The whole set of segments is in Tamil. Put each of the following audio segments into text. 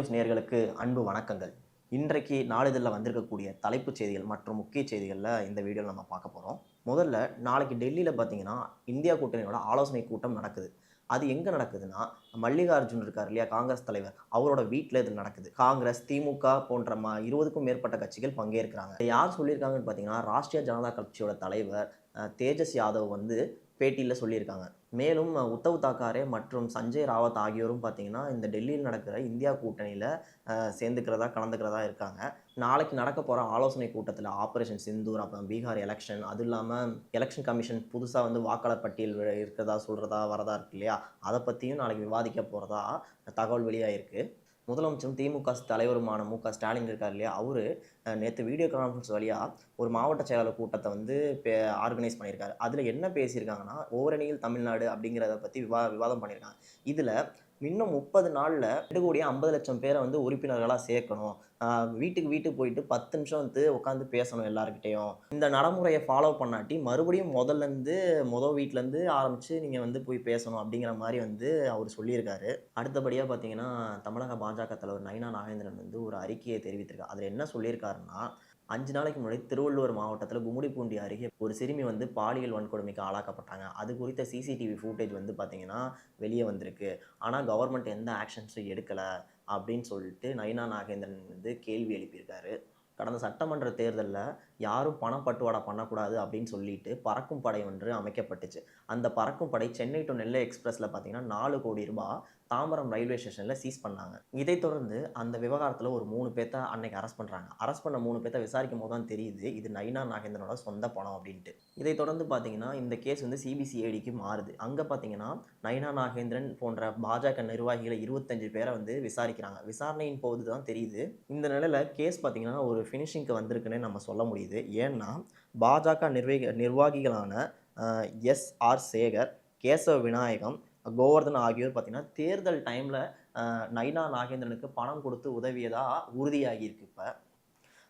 நியூஸ் நேர்களுக்கு அன்பு வணக்கங்கள். இன்றைக்கு நாளிதழில் வந்திருக்கக்கூடிய தலைப்புச் செய்திகள் மற்றும் முக்கிய செய்திகளில் இந்த வீடியோவில் நம்ம பார்க்க போகிறோம் முதல்ல நாளைக்கு டெல்லியில் பார்த்தீங்கன்னா இந்தியா கூட்டணியோட ஆலோசனை கூட்டம் நடக்குது. அது எங்கே நடக்குதுன்னா மல்லிகார்ஜுன் இருக்கார் இல்லையா காங்கிரஸ் தலைவர் அவரோட வீட்டில் இது நடக்குது. காங்கிரஸ் திமுக போன்ற ம இருபதுக்கும் மேற்பட்ட கட்சிகள் பங்கேற்கிறாங்க. யார் சொல்லியிருக்காங்கன்னு பார்த்தீங்கன்னா ராஷ்ட்ரிய ஜனதா கட்சியோட தலைவர் தேஜஸ் யாதவ் வந்து பேட்டியில் சொல்லியிருக்காங்க. மேலும் உத்தவ் தாக்காரே மற்றும் சஞ்சய் ராவத் ஆகியோரும் பார்த்தீங்கன்னா இந்த டெல்லியில் நடக்கிற இந்தியா கூட்டணியில் சேர்ந்துக்கிறதா கலந்துக்கிறதா இருக்காங்க. நாளைக்கு நடக்க போகிற ஆலோசனை கூட்டத்தில் ஆப்ரேஷன் சிந்தூர் அப்புறம் பீகார் எலெக்ஷன் அதுவும் இல்லாமல் எலெக்ஷன் கமிஷன் புதுசாக வந்து வாக்காளர் பட்டியல் இருக்கிறதா சொல்கிறதா வரதா இருக்கு இல்லையா? அதை பற்றியும் நாளைக்கு விவாதிக்க போகிறதா தகவல் வெளியாகிருக்கு முதலமைச்சரும் திமுக தலைவருமான மு க ஸ்டாலின் இருக்கார் இல்லையா? அவரு நேற்று வீடியோ கான்ஃபரன்ஸ் வழியாக ஒரு மாவட்ட செயலாளர் கூட்டத்தை வந்து ஆர்கனைஸ் பண்ணியிருக்காரு. அதில் என்ன பேசியிருக்காங்கன்னா ஓரணியில் தமிழ்நாடு அப்படிங்கிறத பற்றி விவா விவாதம் பண்ணியிருக்காங்க. இதில் இன்னும் முப்பது நாளில் ரெண்டு கோடியே ஐம்பது லட்சம் பேரை வந்து உறுப்பினர்களாக சேர்க்கணும். வீட்டுக்கு வீட்டுக்கு போயிட்டு பத்து நிமிஷம் வந்து உட்காந்து பேசணும் எல்லாருக்கிட்டையும் இந்த நடைமுறையை ஃபாலோ பண்ணாட்டி மறுபடியும் முதல்ல இருந்து மொதல் வீட்டிலேருந்து ஆரம்பித்து நீங்கள் வந்து போய் பேசணும் அப்படிங்கிற மாதிரி வந்து அவர் சொல்லியிருக்காரு. அடுத்தபடியாக பார்த்தீங்கன்னா தமிழக பாஜக தலைவர் நயினா நாகேந்திரன் வந்து ஒரு அறிக்கையை தெரிவித்திருக்கார் அதில் என்ன சொல்லியிருக்காருன்னா அஞ்சு நாளைக்கு முன்னாடி திருவள்ளூர் மாவட்டத்தில் கும்மிடிப்பூண்டி அருகே ஒரு சிறுமி வந்து பாலியல் வன்கொடுமைக்கு ஆளாக்கப்பட்டாங்க. அது குறித்த சிசிடிவி ஃபுட்டேஜ் வந்து பார்த்தீங்கன்னா வெளியே வந்திருக்கு. ஆனால் கவர்மெண்ட் எந்த ஆக்ஷன்ஸும் எடுக்கலை அப்படின்னு சொல்லிட்டு நயினா நாகேந்திரன் வந்து கேள்வி எழுப்பியிருக்காரு. கடந்த சட்டமன்ற தேர்தலில் யாரும் பணப்பட்டுவாடா பண்ணக்கூடாது அப்படின்னு சொல்லிட்டு பறக்கும் படை ஒன்று அமைக்கப்பட்டுச்சு. அந்த பறக்கும் படை சென்னை டு நெல்லை எக்ஸ்பிரஸில் பார்த்தீங்கன்னா நாலு கோடி ரூபாய் தாம்பரம் ரயில்வே ஸ்டேஷனில் சீஸ் பண்ணாங்க. இதைத் தொடர்ந்து அந்த விவகாரத்தில் ஒரு மூணு பேர்த்த அன்னைக்கு அரெஸ்ட் பண்ணுறாங்க அரெஸ்ட் பண்ண மூணு பேர்த்த விசாரிக்கும் போது தான் தெரியுது இது நைனா நாகேந்திரனோட சொந்த பணம் அப்படின்ட்டு. இதைத் தொடர்ந்து பார்த்தீங்கன்னா இந்த கேஸ் வந்து சிபிசிஐடிக்கு மாறுது. அங்கே பார்த்தீங்கன்னா நைனா நாகேந்திரன் போன்ற பாஜக நிர்வாகிகளை இருபத்தஞ்சு பேரை வந்து விசாரிக்கிறாங்க. விசாரணையின் போது தான் தெரியுது. இந்த நிலையில் கேஸ் பார்த்தீங்கன்னா ஒரு ஃபினிஷிங்க்கு வந்திருக்குன்னே நம்ம சொல்ல முடியுது. ஏன்னா பாஜக நிர்வகி நிர்வாகிகளான எஸ் ஆர் சேகர் கேசவ விநாயகம் கோவர்தன் ஆகியோர் பார்த்தீங்கன்னா தேர்தல் டைமில் நைனா நாகேந்திரனுக்கு பணம் கொடுத்து உதவியதாக உறுதியாகியிருக்கு இப்போ.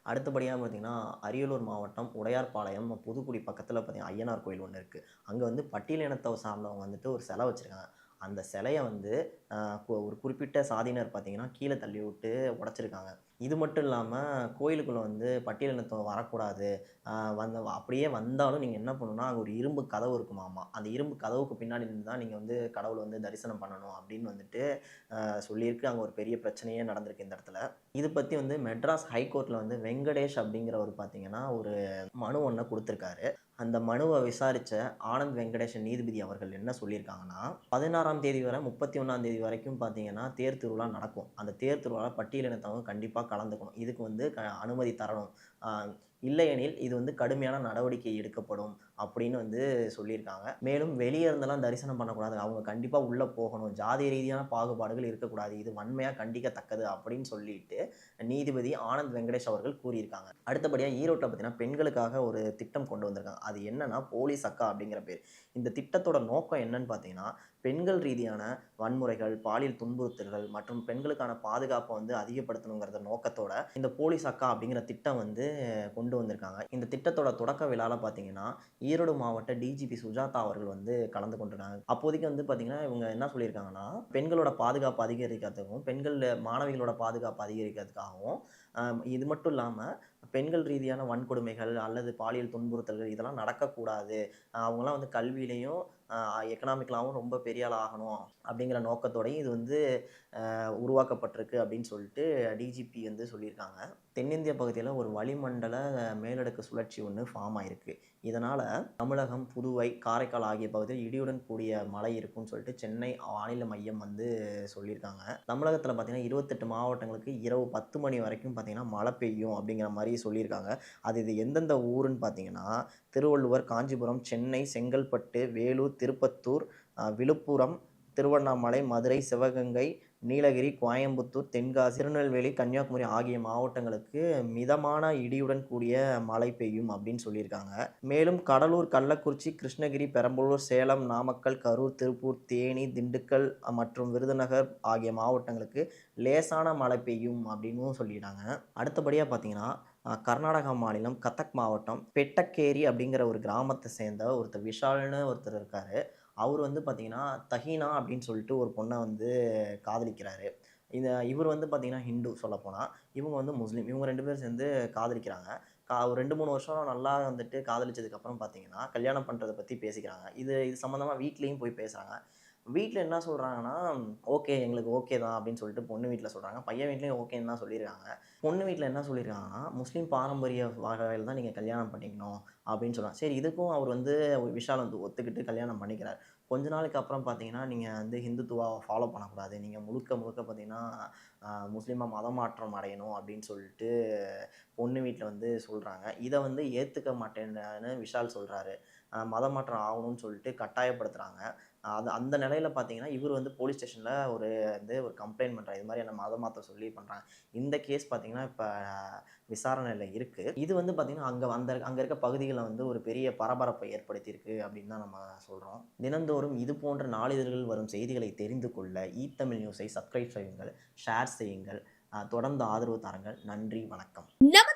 அடுத்தபடியாக பார்த்தீங்கன்னா அரியலூர் மாவட்டம் உடையார்பாளையம் புதுக்குடி பக்கத்தில் பார்த்தீங்கன்னா ஐயனார் கோயில் ஒன்று இருக்குது அங்கே வந்து பட்டியல் இனத்தை சார்ந்தவங்க வந்துட்டு ஒரு சிலை வச்சுருக்காங்க. அந்த சிலையை வந்து ஒரு குறிப்பிட்ட சாதியினர் பார்த்தீங்கன்னா கீழே தள்ளி விட்டு உடைச்சிருக்காங்க. இது மட்டும் இல்லாமல் கோயிலுக்குள்ளே வந்து பட்டியல் வரக்கூடாது. வந்த அப்படியே வந்தாலும் நீங்கள் என்ன பண்ணணும்னா அங்கே ஒரு இரும்பு கதவு இருக்குமாமா அந்த இரும்பு கதவுக்கு பின்னாடி நின்று தான் நீங்கள் வந்து கடவுளை வந்து தரிசனம் பண்ணணும் அப்படின்னு வந்துட்டு சொல்லியிருக்கு. அங்கே ஒரு பெரிய பிரச்சனையே நடந்திருக்கு இந்த இடத்துல. இது பற்றி வந்து மெட்ராஸ் ஹைகோர்ட்டில் வந்து வெங்கடேஷ் அப்படிங்கிறவர் பார்த்தீங்கன்னா ஒரு மனு ஒன்று கொடுத்துருக்காரு. அந்த மனுவை விசாரித்த ஆனந்த் வெங்கடேஷன் நீதிபதி அவர்கள் என்ன சொல்லியிருக்காங்கன்னா பதினாறாம் தேதி வரை முப்பத்தி ஒன்றாம் தேதி வரைக்கும் பார்த்தீங்கன்னா தேர் திருவிழா நடக்கும். அந்த தேர் திருவிழா பட்டியலினத்தவங்க கண்டிப்பாக கலந்துக்கணும். இதுக்கு வந்து க அனுமதி தரணும். இல்லையெனில் இது வந்து கடுமையான நடவடிக்கை எடுக்கப்படும். அப்படின்னு வந்து சொல்லியிருக்காங்க. மேலும் வெளியே இருந்தெல்லாம் தரிசனம் பண்ணக்கூடாது. அவங்க கண்டிப்பாக உள்ளே போகணும். ஜாதி ரீதியான பாகுபாடுகள் இருக்கக்கூடாது. இது வன்மையாக கண்டிக்கத்தக்கது அப்படின்னு சொல்லிட்டு நீதிபதி ஆனந்த் வெங்கடேஷ் அவர்கள் கூறியிருக்காங்க. அடுத்தபடியாக ஈரோட்டில் பார்த்தீங்கன்னா பெண்களுக்காக ஒரு திட்டம் கொண்டு வந்திருக்காங்க. அது என்னன்னா போலீஸ் அக்கா அப்படிங்கிற பேர். இந்த திட்டத்தோட நோக்கம் என்னன்னு பார்த்தீங்கன்னா பெண்கள் ரீதியான வன்முறைகள் பாலியல் துன்புறுத்தல்கள் மற்றும் பெண்களுக்கான பாதுகாப்பை வந்து அதிகப்படுத்தணுங்கிறத நோக்கத்தோட இந்த போலீஸ் அக்கா அப்படிங்கிற திட்டம் வந்து கொண்டு வந்திருக்காங்க. இந்த திட்டத்தோட தொடக்க விழாவில் பார்த்தீங்கன்னா ஈரோடு மாவட்ட டிஜிபி சுஜாதா அவர்கள் வந்து கலந்து கொண்டிருக்காங்க அப்போதைக்கு வந்து பார்த்தீங்கன்னா இவங்க என்ன சொல்லியிருக்காங்கன்னா பெண்களோட பாதுகாப்பு அதிகரிக்கிறதுக்கும் பெண்கள் மாணவிகளோட பாதுகாப்பு அதிகரிக்கிறதுக்காகவும் இது மட்டும் இல்லாமல் பெண்கள் ரீதியான வன்கொடுமைகள் அல்லது பாலியல் துன்புறுத்தல்கள் இதெல்லாம் நடக்கக்கூடாது. அவங்களாம் வந்து கல்வியிலையும் எக்கனாமிக்கலாகவும் ரொம்ப பெரிய ஆள் ஆகணும் அப்படிங்கிற நோக்கத்தோடையும் இது வந்து உருவாக்கப்பட்டிருக்கு அப்படின்னு சொல்லிட்டு டிஜிபி வந்து சொல்லியிருக்காங்க. தென்னிந்திய பகுதியில் ஒரு வளிமண்டல மேலடுக்கு சுழற்சி ஒன்று ஃபார்ம் ஆயிருக்கு. இதனால் தமிழகம் புதுவை காரைக்கால் ஆகிய பகுதியில் இடியுடன் கூடிய மழை இருக்கும்னு சொல்லிட்டு சென்னை வானிலை மையம் வந்து சொல்லியிருக்காங்க. தமிழகத்தில் பார்த்தீங்கன்னா இருபத்தெட்டு மாவட்டங்களுக்கு இரவு பத்து மணி வரைக்கும் பார்த்தீங்கன்னா மழை பெய்யும் அப்படிங்கிற மாதிரி சொல்லியிருக்காங்க. அது இது எந்தெந்த ஊருன்னு பார்த்தீங்கன்னா திருவள்ளுவர் காஞ்சிபுரம் சென்னை செங்கல்பட்டு வேலூர் திருப்பத்தூர் விழுப்புரம் திருவண்ணாமலை மதுரை சிவகங்கை நீலகிரி கோயம்புத்தூர் தென்காசி திருநெல்வேலி கன்னியாகுமரி ஆகிய மாவட்டங்களுக்கு மிதமான இடியுடன் கூடிய மழை பெய்யும் அப்படின்னு சொல்லியிருக்காங்க. மேலும் கடலூர் கள்ளக்குறிச்சி கிருஷ்ணகிரி பெரம்பலூர் சேலம் நாமக்கல் கரூர் திருப்பூர் தேனி திண்டுக்கல் மற்றும் விருதுநகர் ஆகிய மாவட்டங்களுக்கு லேசான மழை பெய்யும் அப்படின்னும் சொல்லிட்டாங்க அடுத்தபடியாக பார்த்தீங்கன்னா கர்நாடகா மாநிலம் கதக் மாவட்டம் பெட்டக்கேரி அப்படிங்கிற ஒரு கிராமத்தை சேர்ந்த ஒருத்தர் விஷால்னு ஒருத்தர் இருக்காரு. அவர் வந்து பார்த்தீங்கன்னா தஹீனா அப்படின்னு சொல்லிட்டு ஒரு பொண்ணை வந்து காதலிக்கிறாரு. இந்த இவர் வந்து பார்த்தீங்கன்னா ஹிந்து சொல்லப்போனால் இவங்க வந்து முஸ்லீம். இவங்க ரெண்டு பேரும் சேர்ந்து காதலிக்கிறாங்க. கா ஒரு ரெண்டு மூணு வருஷம் நல்லா வந்துட்டு காதலிச்சதுக்கப்புறம் பார்த்தீங்கன்னா கல்யாணம் பண்ணுறதை பற்றி பேசிக்கிறாங்க. இது இது சம்மந்தமாக வீட்லேயும் போய் பேசுகிறாங்க வீட்டில் என்ன சொல்கிறாங்கன்னா ஓகே எங்களுக்கு ஓகே தான் அப்படின்னு சொல்லிட்டு பொண்ணு வீட்டில் சொல்கிறாங்க பையன் வீட்லேயும் ஓகேன்னு தான் சொல்லியிருக்காங்க. பொண்ணு வீட்டில் என்ன சொல்லியிருக்காங்கன்னா முஸ்லீம் பாரம்பரிய வகையில் தான் நீங்கள் கல்யாணம் பண்ணிக்கணும் அப்படின்னு சொல்கிறாங்க சரி இதுக்கும் அவர் வந்து விஷால் வந்து ஒத்துக்கிட்டு கல்யாணம் பண்ணிக்கிறார். கொஞ்ச நாளுக்கு அப்புறம் பார்த்தீங்கன்னா நீங்கள் வந்து ஹிந்துத்துவாவை ஃபாலோ பண்ணக்கூடாது. நீங்கள் முழுக்க முழுக்க பார்த்தீங்கன்னா முஸ்லீமாக மதம் மாற்றம் அடையணும் அப்படின்னு சொல்லிட்டு பொண்ணு வீட்டில் வந்து சொல்கிறாங்க இதை வந்து ஏற்றுக்க மாட்டேன்னு விஷால் சொல்கிறாரு மதம் மாற்றம் ஆகணும்னு சொல்லிட்டு கட்டாயப்படுத்துகிறாங்க அது அந்த நிலையில பார்த்தீங்கன்னா இவர் வந்து போலீஸ் ஸ்டேஷனில் ஒரு வந்து ஒரு கம்ப்ளைண்ட் பண்ணுறாரு இது மாதிரி என்ன மதம் மாற்ற சொல்லி பண்ணுறாங்க இந்த கேஸ் பார்த்தீங்கன்னா இப்போ விசாரணையில் இருக்குது இது வந்து பார்த்தீங்கன்னா அங்கே அந்த அங்கே இருக்க பகுதிகளில் வந்து ஒரு பெரிய பரபரப்பை ஏற்படுத்தியிருக்கு அப்படின்னு தான் நம்ம சொல்கிறோம் தினந்தோறும் இது போன்ற நாளிதழ்கள் வரும் செய்திகளை தெரிந்து கொள்ள ஈ தமிழ் நியூஸை சப்ஸ்கிரைப் செய்யுங்கள் ஷேர் செய்யுங்கள். தொடர்ந்து ஆதரவு தாருங்கள். நன்றி வணக்கம்.